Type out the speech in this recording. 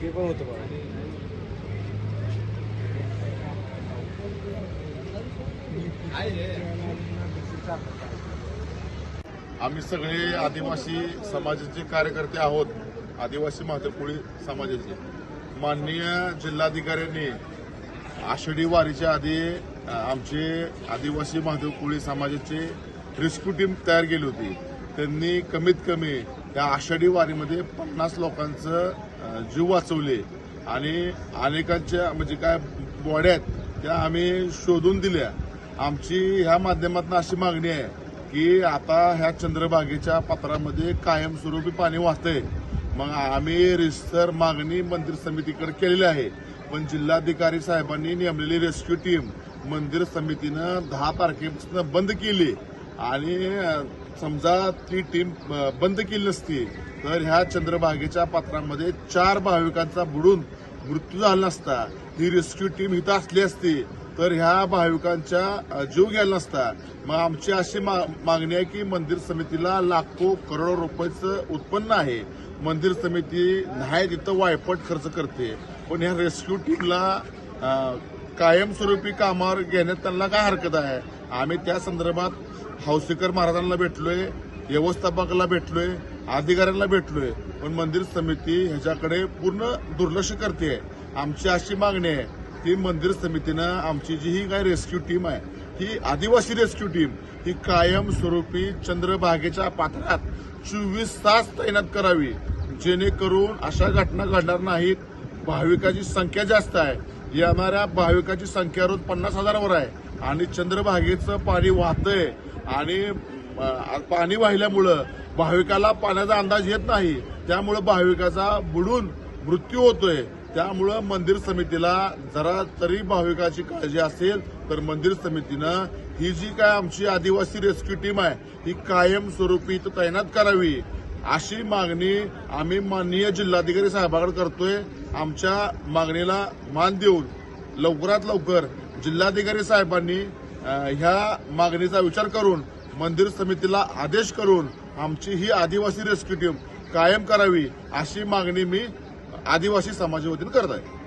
ते पण होतं आम्ही सगळे आदिवासी समाजाचे कार्यकर्ते आहोत. आदिवासी मातृकोळी समाजाचे. माननीय जिल्हाधिकाऱ्यांनी आषाढी वारीच्या आधी आमचे आदिवासी मातृकोळी समाजाचे रेस्क्यू टीम तयार केली होती. त्यांनी कमीत कमी त्या आषाढी वारीमध्ये पन्नास लोकांचं जीव वाचवले. आणि अनेकांच्या म्हणजे काय बॉड्या आहेत त्या आम्ही शोधून दिल्या. आमची ह्या माध्यमातून अशी मागणी आहे की आता ह्या चंद्रभागेच्या पात्रामध्ये कायमस्वरूपी पाणी वाहतंय. मग आम्ही रिस्तर मागणी मंदिर समितीकडे केलेली आहे. पण जिल्हाधिकारी साहेबांनी नेमलेली रेस्क्यू टीम मंदिर समितीनं दहा तारखेपासून बंद केली. आणि समजा ती टीम बंद केली नसती तर ह्या चंद्रभागेच्या पात्रामध्ये चार भाविकांचा बुडून मृत्यू झाला नसता. ही रेस्क्यू टीम इथं असली असती तर ह्या भाविकांच्या जीव गेला नसता. मग आमची अशी मा- मागणी आहे की मंदिर समितीला लाखो करोडो रुपयाचं उत्पन्न आहे. मंदिर समिती नाही तिथं वायपट खर्च करते. पण ह्या रेस्क्यू टीमला कायमस्वरूपी कामावर घेण्यात त्यांना काय हरकत आहे? आम्ही त्या संदर्भात हौसेकर महाराजांना भेटलोय व्यवस्थापकाला भेटलोय अधिकाऱ्यांना भेटलोय पण मंदिर समिती ह्याच्याकडे पूर्ण दुर्लक्ष करते आमची अशी मागणी आहे की मंदिर समितीनं आमची जी ही काय रेस्क्यू टीम आहे ही आदिवासी रेस्क्यू टीम ही कायमस्वरूपी चंद्रभागेच्या पात्रात चोवीस तास तैनात करावी जेणेकरून अशा घटना घडणार नाहीत. भाविकाची संख्या जास्त आहे. येणाऱ्या भाविकाची संख्या रोज पन्नास हजारावर आहे. आणि चंद्रभागेचं पाणी वाहतंय. आणि पाणी वाहिल्यामुळं भाविकाला पाण्याचा अंदाज येत नाही. त्यामुळं भाविकाचा बुडून मृत्यू होतोय. त्यामुळं मंदिर समितीला जरा तरी भाविकाची काळजी असेल तर मंदिर समितीनं ही जी काय आमची आदिवासी रेस्क्यू टीम आहे ही कायमस्वरूपी इथं तैनात करावी. अशी मागणी आम्ही माननीय जिल्हाधिकारी साहेबाकडे करतोय. आमच्या मागणीला मान देऊन लवकरात लवकर जिल्हाधिकारी साहेबांनी ह्या मागणीचा विचार करून मंदिर समितीला आदेश करून आमची ही आदिवासी रेस्क्यू टीम कायम करावी अशी मागणी मी आदिवासी समाजावतीनं करत आहे.